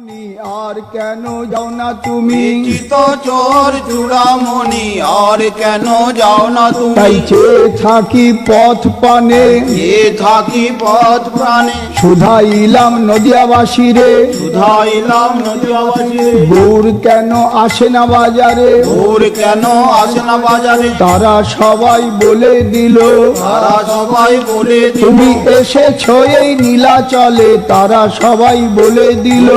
আর কেন যাও না তুমি? চিত চোর চূড়ামণি আর কেন যাও না তাই তুমি চেয়ে থাকি পথ পানে এ থাকি পথ প্রাণে। শুধাইলাম নদিয়াবাসী রে। শুধাইলাম নদিয়াবাসী গৌর কেন আসে না বাজারে? ভোর কেন আসে না বাজারে? তারা সবাই বলে দিল তারা সবাই বলে দিল। তুমি এসেছ এই নীলাচলে তারা সবাই বলে দিল।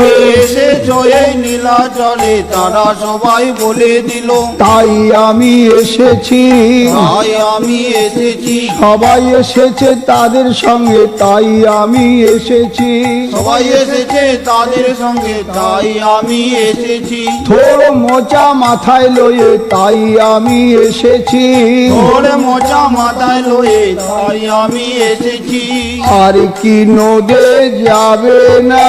এসেছ এই নীলাচলে তারা সবাই বলে দিল তাই আমি এসেছি। তাই আমি এসেছি। সবাই এসেছে তাদের সঙ্গে তাই আমি এসেছি। সবাই এসেছে তাদের সঙ্গে তাই আমি এসেছি। থোড় মোচা মাথায় লয়ে তাই আমি এসেছি। ওর মোচা মাথায় লয়ে তাই আমি এসেছি। আর কি নদে যাবে না?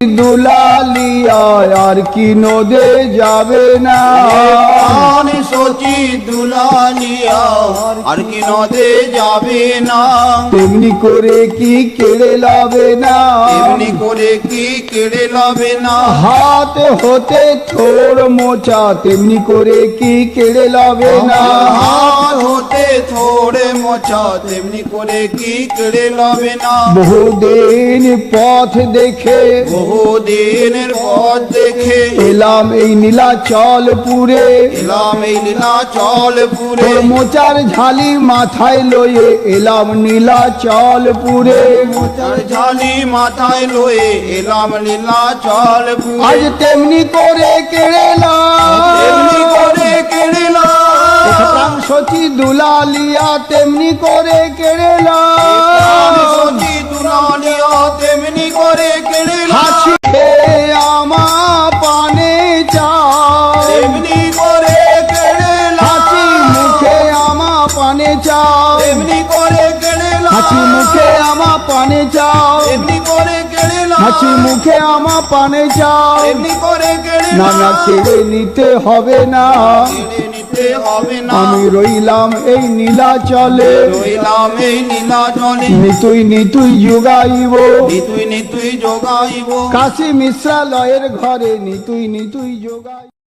দুলালিয়া আর কি নদে যাবে না? সচি দুলালিয়া আর কি নদে যাবে না? তেমনি করে কি কেড়ে লাবে না? এমনি করে কি কেড়ে লবে না? হাত হতে থোড় মোচা তেমনি করে কি কেড়ে লাবে না? থোড়ে মোচা তেমনি করে কি কেড়ে লবে না। বহুদিন পথ দেখে বহু দিনের পথ দেখে। এলাম এই নীলাচল পুরে। এলাম এই নীলাচল পুরে। মোচার ঝালি মাথায় লয়ে এলাম নীলাচল পুরে। মোচার ঝালি মাথায় লয়ে এলাম নীলাচল আজ পুরে তেমনি করে কেড়েলাম এমনি করে কেড়েলাম সচি দুলালিয়া তেমনি করে কেড়েলাম দুলালিয়া তেমনি করে কেড়েলাম হাসি আমা পানে চাও তেমনি করে হাসি কেড়েলাম মুখে আমা পানে চাও তেমনি করে কেড়েলাম হাসি মুখে আমা পানে চাও তেমনি করে হাসি মুখে আমা পানে যাও। নানা ছেড়ে না না কেড়ে নিতে হবে না। আমি রইলাম এই নীলাচলে রইলাম এই নীলাচলে নিতুই নিতুই যোগাইব। নিতুই নিতুই যোগাইব। কাশি মিশ্রালয়ের ঘরে নিতুই নিতুই যোগাই